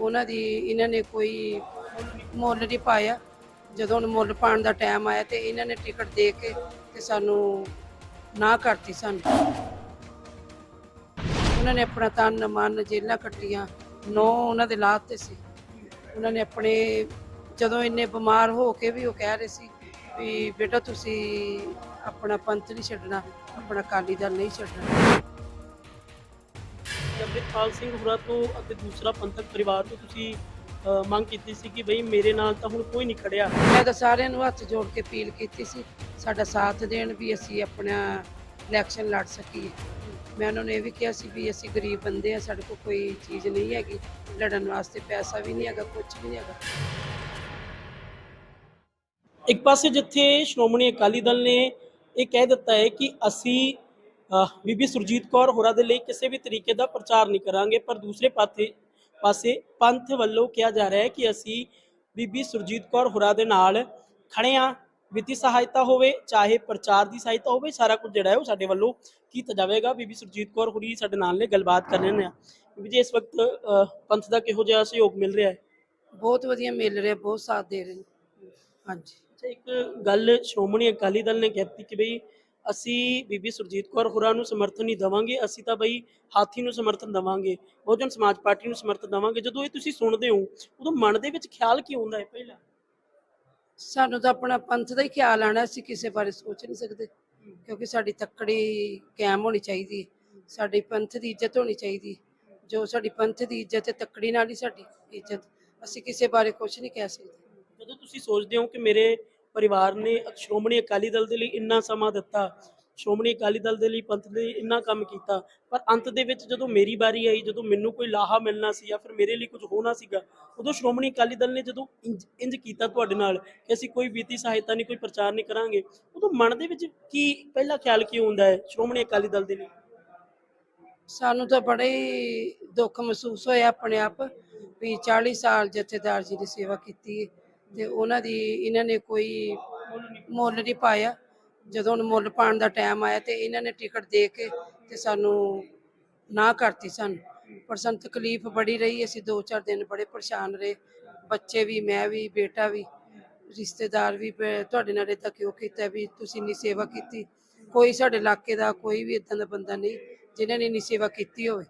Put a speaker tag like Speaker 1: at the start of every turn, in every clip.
Speaker 1: ਉਹਨਾਂ ਦੀ ਇਹਨਾਂ ਨੇ ਕੋਈ ਮੁੱਲ ਨਹੀਂ ਪਾਇਆ। ਜਦੋਂ ਹੁਣ ਮੁੱਲ ਪਾਉਣ ਦਾ ਟਾਈਮ ਆਇਆ ਤੇ ਇਹਨਾਂ ਨੇ ਟਿਕਟ ਦੇ ਕੇ ਤੇ ਸਾਨੂੰ ਨਾ ਕਰਤੀ ਸਾਨੂੰ। ਉਹਨਾਂ ਨੇ ਆਪਣਾ ਤਨ ਮਨ ਜੇਲਾਂ ਕੱਟੀਆਂ, ਨੌ ਉਹਨਾਂ ਦੇ ਲਾਤ ਤੇ ਸੀ। ਉਹਨਾਂ ਨੇ ਆਪਣੇ ਜਦੋਂ ਇੰਨੇ ਬਿਮਾਰ ਹੋ ਕੇ ਵੀ ਉਹ ਕਹਿ ਰਹੇ ਸੀ ਵੀ ਬੇਟਾ ਤੁਸੀਂ ਆਪਣਾ ਪੰਥ ਨਹੀਂ ਛੱਡਣਾ, ਆਪਣਾ ਕਾਲੀ ਦਲ ਨਹੀਂ ਛੱਡਣਾ।
Speaker 2: ਅੰਮ੍ਰਿਤਪਾਲ ਸਿੰਘ ਹੋਰਾਂ ਤੋਂ ਅਤੇ ਦੂਸਰਾ ਪੰਥਕ ਪਰਿਵਾਰ ਤੋਂ ਤੁਸੀਂ ਮੰਗ ਕੀਤੀ ਸੀ ਕਿ ਬਈ ਮੇਰੇ ਨਾਲ ਤਾਂ ਹੁਣ ਕੋਈ ਨਹੀਂ ਖੜਿਆ।
Speaker 1: ਮੈਂ ਤਾਂ ਸਾਰਿਆਂ ਨੂੰ ਹੱਥ ਜੋੜ ਕੇ ਅਪੀਲ ਕੀਤੀ ਸੀ ਸਾਡਾ ਸਾਥ ਦੇਣ ਵੀ ਅਸੀਂ ਆਪਣਾ ਇਲੈਕਸ਼ਨ ਲੜ ਸਕੀਏ। ਮੈਂ ਉਹਨਾਂ ਨੂੰ ਇਹ ਵੀ ਕਿਹਾ ਸੀ ਵੀ ਅਸੀਂ ਗਰੀਬ ਬੰਦੇ ਆ ਸਾਡੇ ਕੋਲ ਕੋਈ ਚੀਜ਼ ਨਹੀਂ ਹੈਗੀ ਲੜਨ ਵਾਸਤੇ ਪੈਸਾ ਵੀ ਨਹੀਂ ਹੈਗਾ ਕੁਝ ਵੀ ਨਹੀਂ ਹੈਗਾ।
Speaker 2: ਇੱਕ ਪਾਸੇ ਜਿੱਥੇ ਸ਼੍ਰੋਮਣੀ ਅਕਾਲੀ ਦਲ ਨੇ ਇਹ ਕਹਿ ਦਿੱਤਾ ਹੈ ਕਿ ਅਸੀਂ ਬੀਬੀ ਸੁਰਜੀਤ ਕੌਰ ਹੋਰਾਂ ਦੇ ਲਈ ਕਿਸੇ ਵੀ ਤਰੀਕੇ ਦਾ ਪ੍ਰਚਾਰ ਨਹੀਂ ਕਰਾਂਗੇ ਪਰ ਦੂਸਰੇ ਪਾਸੇ ਪਾਸੇ ਪੰਥ ਵੱਲੋਂ ਕਿਹਾ ਜਾ ਰਿਹਾ ਹੈ ਕਿ ਅਸੀਂ ਬੀਬੀ ਸੁਰਜੀਤ ਕੌਰ ਹੋਰਾਂ ਦੇ ਨਾਲ ਖੜੇ ਹਾਂ। ਵਿੱਤੀ ਸਹਾਇਤਾ ਹੋਵੇ ਚਾਹੇ ਪ੍ਰਚਾਰ ਦੀ ਸਹਾਇਤਾ ਹੋਵੇ ਸਾਰਾ ਕੁਝ ਜਿਹੜਾ ਹੈ ਉਹ ਸਾਡੇ ਵੱਲੋਂ ਕੀਤਾ ਜਾਵੇਗਾ। ਬੀਬੀ ਸੁਰਜੀਤ ਕੌਰ ਹੋਰੀ ਸਾਡੇ ਨਾਲ ਨੇ ਗੱਲਬਾਤ ਕਰ ਰਹੇ ਨੇ ਬੀਬੀ ਜੀ ਇਸ ਵਕਤ ਪੰਥ ਦਾ ਕਿਹੋ ਜਿਹਾ ਸਹਿਯੋਗ ਮਿਲ ਰਿਹਾ ਹੈ?
Speaker 1: ਬਹੁਤ ਵਧੀਆ ਮਿਲ ਰਿਹਾ ਬਹੁਤ ਸਾਥ ਦੇ ਰਹੇ ਨੇ। ਹਾਂਜੀ।
Speaker 2: ਇੱਕ ਗੱਲ ਸ਼੍ਰੋਮਣੀ ਅਕਾਲੀ ਦਲ ਨੇ ਕਹਿਤੀ ਕਿ ਬਈ ਅਸੀਂ ਬੀਬੀ ਸੁਰਜੀਤ ਕੌਰ ਹੋਰਾਂ ਨੂੰ ਸਮਰਥਨ ਨਹੀਂ ਦਵਾਂਗੇ ਅਸੀਂ ਤਾਂ ਬਈ ਹਾਥੀ ਨੂੰ ਸਮਰਥਨ ਦਵਾਂਗੇ ਬਹੁਜਨ ਸਮਾਜ ਪਾਰਟੀ ਨੂੰ ਸਮਰਥਨ ਦਵਾਂਗੇ। ਜਦੋਂ ਇਹ ਤੁਸੀਂ ਸੁਣਦੇ ਹੋ ਉਦੋਂ ਮਨ ਦੇ ਵਿੱਚ ਖਿਆਲ ਕੀ ਆਉਂਦਾ ਹੈ ਪਹਿਲਾਂ?
Speaker 1: ਸਾਨੂੰ ਤਾਂ ਆਪਣਾ ਪੰਥ ਦਾ ਹੀ ਖਿਆਲ ਆਣਾ ਅਸੀਂ ਕਿਸੇ ਬਾਰੇ ਸੋਚ ਨਹੀਂ ਸਕਦੇ ਕਿਉਂਕਿ ਸਾਡੀ ਤੱਕੜੀ ਕਾਇਮ ਹੋਣੀ ਚਾਹੀਦੀ ਸਾਡੀ ਪੰਥ ਦੀ ਇੱਜ਼ਤ ਹੋਣੀ ਚਾਹੀਦੀ। ਜੋ ਸਾਡੀ ਪੰਥ ਦੀ ਇੱਜ਼ਤ ਹੈ ਤੱਕੜੀ ਨਾਲ ਹੀ ਸਾਡੀ ਇੱਜ਼ਤ ਅਸੀਂ ਕਿਸੇ ਬਾਰੇ ਕੁਝ ਨਹੀਂ ਕਹਿ ਸਕਦੇ।
Speaker 2: ਜਦੋਂ ਤੁਸੀਂ ਸੋਚਦੇ ਹੋ ਕਿ ਮੇਰੇ ਪਰਿਵਾਰ ਨੇ ਸ਼੍ਰੋਮਣੀ ਅਕਾਲੀ ਦਲ ਦੇ ਲਈ ਇੰਨਾ ਸਮਾਂ ਦਿੱਤਾ, ਸ਼੍ਰੋਮਣੀ ਅਕਾਲੀ ਦਲ ਦੇ ਲਈ ਪੰਥ ਦੇ ਲਈ ਇੰਨਾ ਕੰਮ ਕੀਤਾ, ਪਰ ਅੰਤ ਦੇ ਵਿੱਚ ਜਦੋਂ ਮੇਰੀ ਵਾਰੀ ਆਈ, ਜਦੋਂ ਮੈਨੂੰ ਕੋਈ ਲਾਹਾ ਮਿਲਣਾ ਸੀ ਜਾਂ ਫਿਰ ਮੇਰੇ ਲਈ ਕੁਝ ਹੋਣਾ ਸੀਗਾ, ਉਦੋਂ ਸ਼੍ਰੋਮਣੀ ਅਕਾਲੀ ਦਲ ਨੇ ਜਦੋਂ ਇੰਜ ਇੰਜ ਕੀਤਾ ਤੁਹਾਡੇ ਨਾਲ ਕਿ ਅਸੀਂ ਕੋਈ ਵਿੱਤੀ ਸਹਾਇਤਾ ਨਹੀਂ, ਕੋਈ ਪ੍ਰਚਾਰ ਨਹੀਂ ਕਰਾਂਗੇ, ਉਦੋਂ ਮਨ ਦੇ ਵਿੱਚ ਕੀ ਪਹਿਲਾ ਖਿਆਲ ਕੀ ਹੁੰਦਾ ਹੈ ਸ਼੍ਰੋਮਣੀ ਅਕਾਲੀ ਦਲ ਦੇ ਲਈ?
Speaker 1: ਸਾਨੂੰ ਤਾਂ ਬੜਾ ਹੀ ਦੁੱਖ ਮਹਿਸੂਸ ਹੋਇਆ ਆਪਣੇ ਆਪ, ਵੀ 40 ਸਾਲ ਜਥੇਦਾਰ ਜੀ ਦੀ ਸੇਵਾ ਕੀਤੀ ਹੈ। ਤੇ ਉਹਨਾਂ ਦੀ, ਇਹਨਾਂ ਨੇ ਕੋਈ ਮੁੱਲ ਨਹੀਂ ਪਾਇਆ। ਜਦੋਂ ਹੁਣ ਮੁੱਲ ਪਾਉਣ ਦਾ ਟਾਈਮ ਆਇਆ ਤੇ ਇਹਨਾਂ ਨੇ ਟਿਕਟ ਦੇ ਕੇ ਤੇ ਸਾਨੂੰ ਨਾ ਕਰਤੀ ਸਾਨੂੰ। ਪਰ ਸਾਨੂੰ ਤਕਲੀਫ ਬੜੀ ਰਹੀ, ਅਸੀਂ 2-4 ਦਿਨ ਬੜੇ ਪਰੇਸ਼ਾਨ ਰਹੇ। ਬੱਚੇ ਵੀ, ਮੈਂ ਵੀ, ਬੇਟਾ ਵੀ, ਰਿਸ਼ਤੇਦਾਰ ਵੀ ਤੁਹਾਡੇ ਨਾਲ ਇਦਾਂ ਕਿਉਂ ਕੀਤਾ ਵੀ ਤੁਸੀਂ ਇੰਨੀ ਸੇਵਾ ਕੀਤੀ? ਕੋਈ ਸਾਡੇ ਇਲਾਕੇ ਦਾ ਕੋਈ ਵੀ ਇਦਾਂ ਦਾ ਬੰਦਾ ਨਹੀਂ ਜਿਨ੍ਹਾਂ ਨੇ ਇੰਨੀ ਸੇਵਾ ਕੀਤੀ ਹੋਵੇ।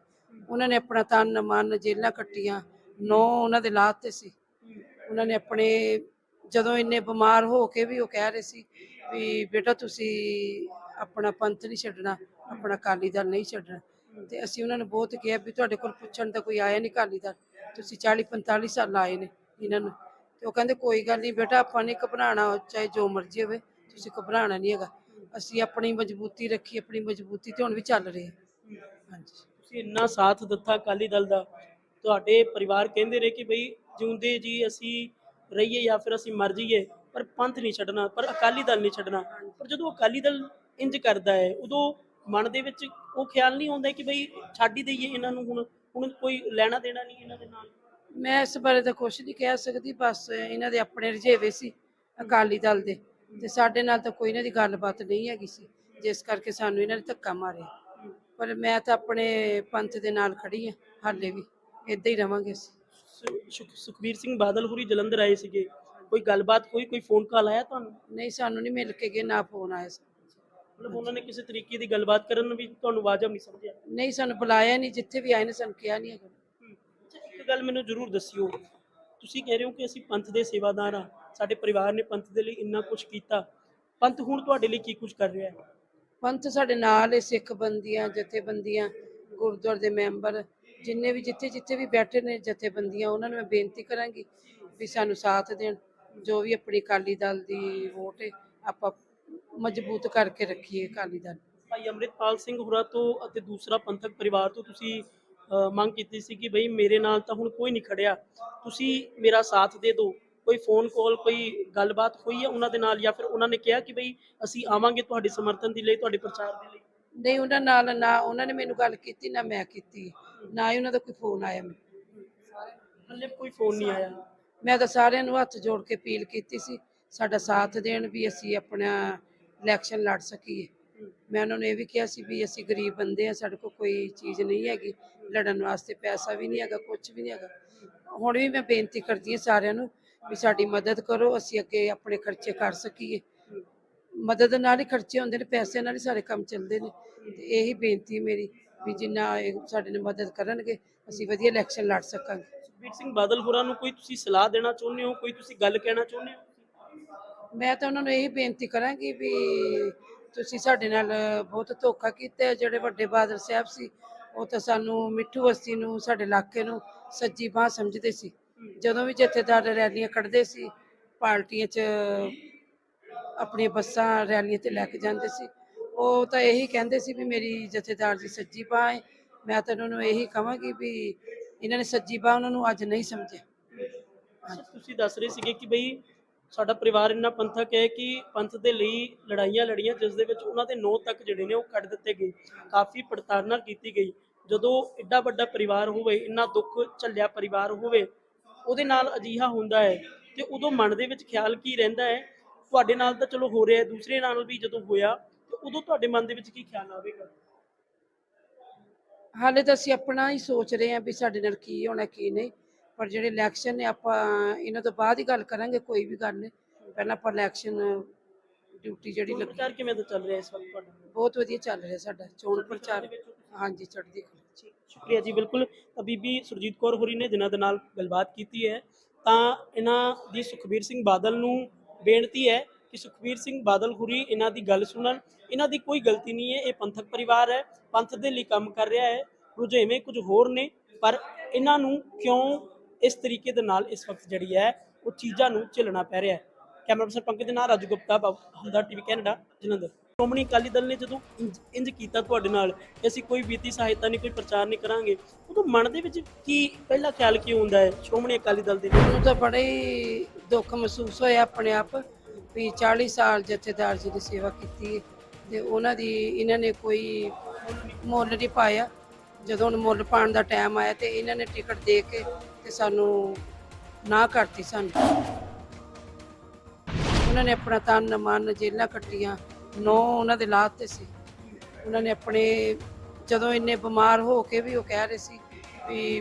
Speaker 1: ਉਹਨਾਂ ਨੇ ਆਪਣਾ ਤਨ, ਮਨ ਜੇਲਾਂ ਕੱਟੀਆਂ। ਨੌ ਉਹਨਾਂ ਦੇ ਲਾਤ ਤੇ ਸੀ। ਉਹਨਾਂ ਨੇ ਆਪਣੇ ਜਦੋਂ ਇੰਨੇ ਬਿਮਾਰ ਹੋ ਕੇ ਵੀ ਉਹ ਕਹਿ ਰਹੇ ਸੀ ਵੀ ਬੇਟਾ ਤੁਸੀਂ ਆਪਣਾ ਪੰਥ ਨਹੀਂ ਛੱਡਣਾ, ਆਪਣਾ ਕਾਲੀ ਦਲ ਨਹੀਂ ਛੱਡਣਾ। ਤੇ ਅਸੀਂ ਉਹਨਾਂ ਨੂੰ ਬਹੁਤ ਕਿਹਾ ਵੀ ਤੁਹਾਡੇ ਕੋਲ ਪੁੱਛਣ ਦਾ ਕੋਈ ਆਇਆ ਨਹੀਂ ਕਾਲੀ ਦਲ। ਤੁਸੀਂ 40 45 ਸਾਲ ਆਏ ਨੇ ਇਹਨਾਂ ਨੂੰ। ਤੇ ਉਹ ਕਹਿੰਦੇ ਕੋਈ ਗੱਲ ਨਹੀਂ ਬੇਟਾ ਆਪਾਂ ਨੇ ਘਬਰਾਣਾ ਚਾਹੇ ਜੋ ਮਰਜ਼ੀ ਹੋਵੇ, ਤੁਸੀਂ ਘਬਰਾਣਾ ਨਹੀਂ ਹੈਗਾ। ਅਸੀਂ ਆਪਣੀ ਮਜ਼ਬੂਤੀ ਰੱਖੀ, ਆਪਣੀ ਮਜ਼ਬੂਤੀ ਤੇ ਹੁਣ ਵੀ ਚੱਲ ਰਹੇ ਹਾਂ। ਹਾਂਜੀ।
Speaker 2: ਤੁਸੀਂ ਇੰਨਾ ਸਾਥ ਦਿੱਤਾ ਅਕਾਲੀ ਦਲ ਦਾ। ਤੁਹਾਡੇ ਪਰਿਵਾਰ ਕਹਿੰਦੇ ਨੇ ਕਿ ਬਈ ਜਿਉਂਦੇ ਜੀ ਅਸੀਂ ਰਹੀਏ ਜਾਂ ਫਿਰ ਅਸੀਂ ਮਰ ਜਾਈਏ, ਪਰ ਪੰਥ ਨਹੀਂ ਛੱਡਣਾ, ਪਰ ਅਕਾਲੀ ਦਲ ਨਹੀਂ ਛੱਡਣਾ। ਪਰ ਜਦੋਂ ਅਕਾਲੀ ਦਲ ਇੰਜ ਕਰਦਾ ਹੈ, ਉਦੋਂ ਮਨ ਦੇ ਵਿੱਚ ਉਹ ਖਿਆਲ ਨਹੀਂ ਆਉਂਦਾ ਕਿ ਬਈ ਛੱਡ ਹੀ ਦਈਏ ਇਹਨਾਂ ਨੂੰ, ਹੁਣ ਹੁਣ ਕੋਈ ਲੈਣਾ ਦੇਣਾ ਨਹੀਂ ਇਹਨਾਂ ਦੇ ਨਾਲ।
Speaker 1: ਮੈਂ ਇਸ ਬਾਰੇ ਤਾਂ ਕੁਝ ਨਹੀਂ ਕਹਿ ਸਕਦੀ, ਬਸ ਇਹਨਾਂ ਦੇ ਆਪਣੇ ਰਜੇਵੇ ਸੀ ਅਕਾਲੀ ਦਲ ਦੇ। ਤੇ ਸਾਡੇ ਨਾਲ ਤਾਂ ਕੋਈ ਇਹਨਾਂ ਦੀ ਗੱਲਬਾਤ ਨਹੀਂ ਹੈਗੀ ਸੀ, ਜਿਸ ਕਰਕੇ ਸਾਨੂੰ ਇਹਨਾਂ ਨੇ ਧੱਕਾ ਮਾਰਿਆ। ਪਰ ਮੈਂ ਤਾਂ ਆਪਣੇ ਪੰਥ ਦੇ ਨਾਲ ਖੜੀ ਹਾਂ, ਹਾਲੇ ਵੀ, ਇਦਾਂ ਹੀ ਰਵਾਂਗੇ ਅਸੀਂ।
Speaker 2: ਸੁ- ਸੁਖ- ਸੁਖਬੀਰ ਸਿੰਘ ਬਾਦਲ ਹੋਰੀ ਜਲੰਧਰ ਆਏ ਸੀਗੇ। ਕੋਈ ਗੱਲਬਾਤ ਕੋਈ ਕੋਈ ਫੋਨ ਕਾਲ ਆਇਆ ਤੁਹਾਨੂੰ?
Speaker 1: ਨਹੀਂ ਸਾਨੂੰ ਨਹੀਂ ਮਿਲ ਕੇ ਗਏ ਨਾ ਫੋਨ ਆਇਆ ਸੀ
Speaker 2: ਮਤਲਬ ਉਹਨਾਂ ਨੇ ਕਿਸੇ ਤਰੀਕੇ ਦੀ ਗੱਲਬਾਤ ਕਰਨ ਨੂੰ ਵੀ ਤੁਹਾਨੂੰ ਵਾਜਬ ਨਹੀਂ ਸਮਝਿਆ?
Speaker 1: ਨਹੀਂ ਸਾਨੂੰ ਬੁਲਾਇਆ ਨਹੀਂ ਜਿੱਥੇ ਵੀ ਆਏ ਨੇ ਸਾਨੂੰ ਕਿਹਾ ਨਹੀਂ ਹੈਗਾ।
Speaker 2: ਅੱਛਾ ਇੱਕ ਗੱਲ ਮੈਨੂੰ ਜ਼ਰੂਰ ਦੱਸਿਓ। ਤੁਸੀਂ ਕਹਿ ਰਹੇ ਹੋ ਕਿ ਅਸੀਂ ਪੰਥ ਦੇ ਸੇਵਾਦਾਰ ਆ ਸਾਡੇ ਪਰਿਵਾਰ ਨੇ ਪੰਥ ਦੇ ਲਈ ਇੰਨਾ ਕੁਝ ਕੀਤਾ। ਪੰਥ ਹੁਣ ਤੁਹਾਡੇ ਲਈ ਕੀ ਕੁਝ ਕਰ ਰਿਹਾ ਹੈ?
Speaker 1: ਪੰਥ ਸਾਡੇ ਨਾਲ ਹੈ ਸਿੱਖ ਬੰਦੀਆਂ ਜਥੇਬੰਦੀਆਂ ਗੁਰਦੁਆਰੇ ਦੇ ਮੈਂਬਰ। ਜਿੰਨੇ ਵੀ ਜਿੱਥੇ ਜਿੱਥੇ ਵੀ ਬੈਠੇ ਨੇ ਜਥੇਬੰਦੀਆਂ, ਉਹਨਾਂ ਨੂੰ ਮੈਂ ਬੇਨਤੀ ਕਰਾਂਗੀ ਵੀ ਸਾਨੂੰ ਸਾਥ ਦੇਣ। ਜੋ ਵੀ ਆਪਣੀ ਅਕਾਲੀ ਦਲ ਦੀ ਵੋਟ ਹੈ, ਆਪਾਂ ਮਜ਼ਬੂਤ ਕਰਕੇ ਰੱਖੀਏ ਅਕਾਲੀ ਦਲ।
Speaker 2: ਭਾਈ ਅੰਮ੍ਰਿਤਪਾਲ ਸਿੰਘ ਹੋਰਾਂ ਤੋਂ ਅਤੇ ਦੂਸਰਾ ਪੰਥਕ ਪਰਿਵਾਰ ਤੋਂ ਤੁਸੀਂ ਮੰਗ ਕੀਤੀ ਸੀ ਕਿ ਬਈ ਮੇਰੇ ਨਾਲ ਤਾਂ ਹੁਣ ਕੋਈ ਨਹੀਂ ਖੜਿਆ। ਤੁਸੀਂ ਮੇਰਾ ਸਾਥ ਦੇ ਦਿਓ। ਕੋਈ ਫੋਨ ਕਾਲ ਕੋਈ ਗੱਲਬਾਤ ਹੋਈ ਹੈ ਉਹਨਾਂ ਦੇ ਨਾਲ ਜਾਂ ਫਿਰ ਉਹਨਾਂ ਨੇ ਕਿਹਾ ਕਿ ਬਈ ਅਸੀਂ ਆਵਾਂਗੇ ਤੁਹਾਡੇ ਸਮਰਥਨ ਦੇ ਲਈ, ਤੁਹਾਡੇ ਪ੍ਰਚਾਰ ਦੇ ਲਈ?
Speaker 1: ਨਹੀਂ ਉਹਨਾਂ ਨਾਲ ਨਾ ਉਹਨਾਂ ਨੇ ਮੈਨੂੰ ਗੱਲ ਕੀਤੀ ਨਾ ਮੈਂ ਕੀਤੀ। ਨਾ ਹੀ ਉਹਨਾਂ ਦਾ ਕੋਈ ਫੋਨ ਆਇਆ ਮੈਨੂੰ।
Speaker 2: ਹੱਲੇ ਕੋਈ ਫੋਨ ਨਹੀਂ ਆਇਆ?
Speaker 1: ਮੈਂ ਤਾਂ ਸਾਰਿਆਂ ਨੂੰ ਹੱਥ ਜੋੜ ਕੇ ਅਪੀਲ ਕੀਤੀ ਸੀ ਸਾਡਾ ਸਾਥ ਦੇਣ ਵੀ ਅਸੀਂ ਆਪਣਾ ਇਲੈਕਸ਼ਨ ਲੜ ਸਕੀਏ। ਮੈਂ ਉਹਨਾਂ ਨੂੰ ਇਹ ਵੀ ਕਿਹਾ ਸੀ ਵੀ ਅਸੀਂ ਗਰੀਬ ਬੰਦੇ ਆ ਸਾਡੇ ਕੋਲ ਕੋਈ ਚੀਜ਼ ਨਹੀਂ ਹੈਗੀ। ਲੜਨ ਵਾਸਤੇ ਪੈਸਾ ਵੀ ਨਹੀਂ ਹੈਗਾ ਕੁਝ ਵੀ ਨਹੀਂ ਹੈਗਾ। ਹੁਣ ਵੀ ਮੈਂ ਬੇਨਤੀ ਕਰਦੀ ਹਾਂ ਸਾਰਿਆਂ ਨੂੰ ਵੀ ਸਾਡੀ ਮਦਦ ਕਰੋ ਅਸੀਂ ਅੱਗੇ ਆਪਣੇ ਖਰਚੇ ਕਰ ਸਕੀਏ। ਮਦਦ ਨਾਲ ਹੀ ਖਰਚੇ ਹੁੰਦੇ ਨੇ ਪੈਸੇ ਨਾਲ ਹੀ ਸਾਰੇ ਕੰਮ ਚੱਲਦੇ ਨੇ। ਤੇ ਇਹੀ ਬੇਨਤੀ ਹੈ ਮੇਰੀ ਵੀ ਜਿੰਨਾ ਇਹ ਸਾਡੇ ਨਾਲ ਮਦਦ ਕਰਨਗੇ ਅਸੀਂ ਵਧੀਆ ਇਲੈਕਸ਼ਨ ਲੜ ਸਕਾਂਗੇ।
Speaker 2: ਸੁਖਬੀਰ ਸਿੰਘ ਬਾਦਲ ਹੋਰਾਂ ਨੂੰ ਕੋਈ ਤੁਸੀਂ ਸਲਾਹ ਦੇਣਾ ਚਾਹੁੰਦੇ ਹੋ? ਕੋਈ ਤੁਸੀਂ ਗੱਲ ਕਹਿਣਾ ਚਾਹੁੰਦੇ ਹੋ?
Speaker 1: ਮੈਂ ਤਾਂ ਉਹਨਾਂ ਨੂੰ ਇਹੀ ਬੇਨਤੀ ਕਰਾਂਗੀ ਵੀ ਤੁਸੀਂ ਸਾਡੇ ਨਾਲ ਬਹੁਤ ਧੋਖਾ ਕੀਤਾ ਹੈ। ਜਿਹੜੇ ਵੱਡੇ ਬਾਦਲ ਸਾਹਿਬ ਸੀ ਉਹ ਤਾਂ ਸਾਨੂੰ ਮਿੱਠੂ ਬਸਤੀ ਨੂੰ ਸਾਡੇ ਇਲਾਕੇ ਨੂੰ ਸੱਜੀ ਬਾਹ ਸਮਝਦੇ ਸੀ। ਜਦੋਂ ਵੀ ਜਥੇਦਾਰ ਰੈਲੀਆਂ ਕੱਢਦੇ ਸੀ ਪਾਰਟੀਆਂ 'ਚ ਆਪਣੀਆਂ ਬੱਸਾਂ ਰੈਲੀਆਂ ਤੇ ਲੈ ਕੇ ਜਾਂਦੇ ਸੀ। ਉਹ ਤਾਂ ਇਹੀ ਕਹਿੰਦੇ ਸੀ ਵੀ ਮੇਰੀ ਜਥੇਦਾਰ ਦੀ ਸੱਜੀ ਬਾਹ ਹੈ ਮੈਂ ਤਾਂ ਉਹਨਾਂ ਨੂੰ ਇਹੀ ਕਹਾਂਗੀ ਵੀ ਇਹਨਾਂ ਨੇ ਸੱਜੀ ਬਾਹ ਉਹਨਾਂ ਨੂੰ ਅੱਜ ਨਹੀਂ ਸਮਝਿਆ।
Speaker 2: ਅੱਛਾ, ਤੁਸੀਂ ਦੱਸ ਰਹੇ ਸੀਗੇ ਕਿ ਬਈ ਸਾਡਾ ਪਰਿਵਾਰ ਇੰਨਾ ਪੰਥਕ ਹੈ ਕਿ ਪੰਥ ਦੇ ਲਈ ਲੜਾਈਆਂ ਲੜੀਆਂ ਜਿਸ ਦੇ ਵਿੱਚ ਉਹਨਾਂ ਦੇ ਨੌ ਤੱਕ ਜਿਹੜੇ ਨੇ ਉਹ ਕੱਢ ਦਿੱਤੇ ਗਏ। ਕਾਫੀ ਪੜਤਾਲਣਾ ਕੀਤੀ ਗਈ। ਜਦੋਂ ਐਡਾ ਵੱਡਾ ਪਰਿਵਾਰ ਹੋਵੇ ਇੰਨਾ ਦੁੱਖ ਝੱਲਿਆ ਪਰਿਵਾਰ ਹੋਵੇ ਉਹਦੇ ਨਾਲ ਅਜੀਹਾ ਹੁੰਦਾ ਹੈ। ਤੇ ਉਦੋਂ ਮਨ ਦੇ ਵਿੱਚ ਖਿਆਲ ਕੀ ਰਹਿੰਦਾ ਹੈ? ਤੁਹਾਡੇ ਨਾਲ ਤਾਂ ਚਲੋ ਹੋ ਰਿਹਾ ਦੂਸਰੇ ਨਾਲ ਵੀ ਜਦੋਂ ਹੋਇਆ ਤੇ ਉਦੋਂ ਤੁਹਾਡੇ ਮਨ ਦੇ ਵਿੱਚ ਕੀ ਖਿਆਲ ਆਵੇਗਾ?
Speaker 1: ਹਾਲੇ ਤਾਂ ਅਸੀਂ ਆਪਣਾ ਹੀ ਸੋਚ ਰਹੇ ਹਾਂ ਵੀ ਸਾਡੇ ਨਾਲ ਕੀ ਹੋਣਾ ਕੀ ਨਹੀਂ ਪਰ ਜਿਹੜੇ ਇਲੈਕਸ਼ਨ ਨੇ ਆਪਾਂ ਇਹਨਾਂ ਤੋਂ ਬਾਅਦ ਹੀ ਗੱਲ ਕਰਾਂਗੇ ਕੋਈ ਵੀ ਗੱਲ ਨਹੀਂ। ਪਹਿਲਾਂ ਆਪਾਂ ਇਲੈਕਸ਼ਨ ਡਿਊਟੀ ਜਿਹੜੀ ਲੱਗੀ।
Speaker 2: ਪ੍ਰਚਾਰ ਕਿਵੇਂ ਦਾ ਚੱਲ ਰਿਹਾ ਇਸ ਵਕਤ ਤੁਹਾਡਾ
Speaker 1: ਬਹੁਤ ਵਧੀਆ ਚੱਲ ਰਿਹਾ ਸਾਡਾ ਚੋਣ ਪ੍ਰਚਾਰ ਹਾਂਜੀ ਚੜ੍ਹਦੀ ਕਲਾ।
Speaker 2: ਸ਼ੁਕਰੀਆ ਜੀ ਬਿਲਕੁਲ। ਤਾਂ ਬੀਬੀ ਸੁਰਜੀਤ ਕੌਰ ਹੋਰੀ ਨੇ ਜਿਨ੍ਹਾਂ ਦੇ ਨਾਲ ਗੱਲਬਾਤ ਕੀਤੀ ਹੈ ਤਾਂ ਇਹਨਾਂ ਦੀ ਸੁਖਬੀਰ ਸਿੰਘ ਬਾਦਲ ਨੂੰ ਬੇਨਤੀ ਹੈ ਕਿ ਸੁਖਬੀਰ ਸਿੰਘ ਬਾਦਲ ਹੋਰੀ ਇਹਨਾਂ ਦੀ ਗੱਲ ਸੁਣਨ। ਇਹਨਾਂ ਦੀ ਕੋਈ ਗਲਤੀ ਨਹੀਂ ਹੈ, ਇਹ ਪੰਥਕ ਪਰਿਵਾਰ ਹੈ, ਪੰਥ ਦੇ ਲਈ ਕੰਮ ਕਰ ਰਿਹਾ ਹੈ। ਰੁਝੇਵੇਂ ਕੁਝ ਹੋਰ ਨੇ, ਪਰ ਇਹਨਾਂ ਨੂੰ ਕਿਉਂ ਇਸ ਤਰੀਕੇ ਦੇ ਨਾਲ ਇਸ ਵਕਤ ਜਿਹੜੀ ਹੈ, ਉਹ ਚੀਜ਼ਾਂ ਨੂੰ ਝੱਲਣਾ ਪੈ ਰਿਹਾ ਹੈ? ਕੈਮਰਾ ਪਰਸਨ ਪੰਕਜ ਦੇ ਨਾਲ ਰਾਜੂ ਗੁਪਤਾ ਹਮਦਰ ਟੀਵੀ ਕੈਨੇਡਾ, ਜਲੰਧਰ। ਸ਼੍ਰੋਮਣੀ ਅਕਾਲੀ ਦਲ ਨੇ ਜਦੋਂ ਇੰਜ ਕੀਤਾ ਤੁਹਾਡੇ ਨਾਲ ਕਿ ਅਸੀਂ ਕੋਈ ਵਿੱਤੀ ਸਹਾਇਤਾ ਨਹੀਂ, ਕੋਈ ਪ੍ਰਚਾਰ ਨਹੀਂ ਕਰਾਂਗੇ, ਉਦੋਂ ਮਨ ਦੇ ਵਿੱਚ ਕੀ ਪਹਿਲਾ ਖਿਆਲ ਕੀ ਹੁੰਦਾ ਹੈ ਸ਼੍ਰੋਮਣੀ ਅਕਾਲੀ ਦਲ ਦੇ
Speaker 1: ਮੈਨੂੰ ਤਾਂ ਬੜਾ ਹੀ ਦੁੱਖ ਮਹਿਸੂਸ ਹੋਇਆ ਆਪਣੇ ਆਪ ਵੀ 40 ਸਾਲ ਜਥੇਦਾਰ ਜੀ ਦੀ ਸੇਵਾ ਕੀਤੀ ਤੇ ਉਹਨਾਂ ਦੀ, ਇਹਨਾਂ ਨੇ ਕੋਈ ਮੁੱਲ ਨਹੀਂ ਪਾਇਆ। ਜਦੋਂ ਹੁਣ ਮੁੱਲ ਪਾਉਣ ਦਾ ਟਾਈਮ ਆਇਆ ਤੇ ਇਹਨਾਂ ਨੇ ਟਿਕਟ ਦੇ ਕੇ ਤੇ ਸਾਨੂੰ ਨਾ ਕਰਤੀ ਸਾਨੂੰ। ਉਹਨਾਂ ਨੇ ਆਪਣਾ ਤਨ ਮਨ ਜੇਲਾਂ ਕੱਟੀਆਂ। ਨੌ ਉਹਨਾਂ ਦੇ ਲਾਤੇ ਸੀ। ਉਹਨਾਂ ਨੇ ਆਪਣੇ ਜਦੋਂ ਇੰਨੇ ਬਿਮਾਰ ਹੋ ਕੇ ਵੀ ਉਹ ਕਹਿ ਰਹੇ ਸੀ ਵੀ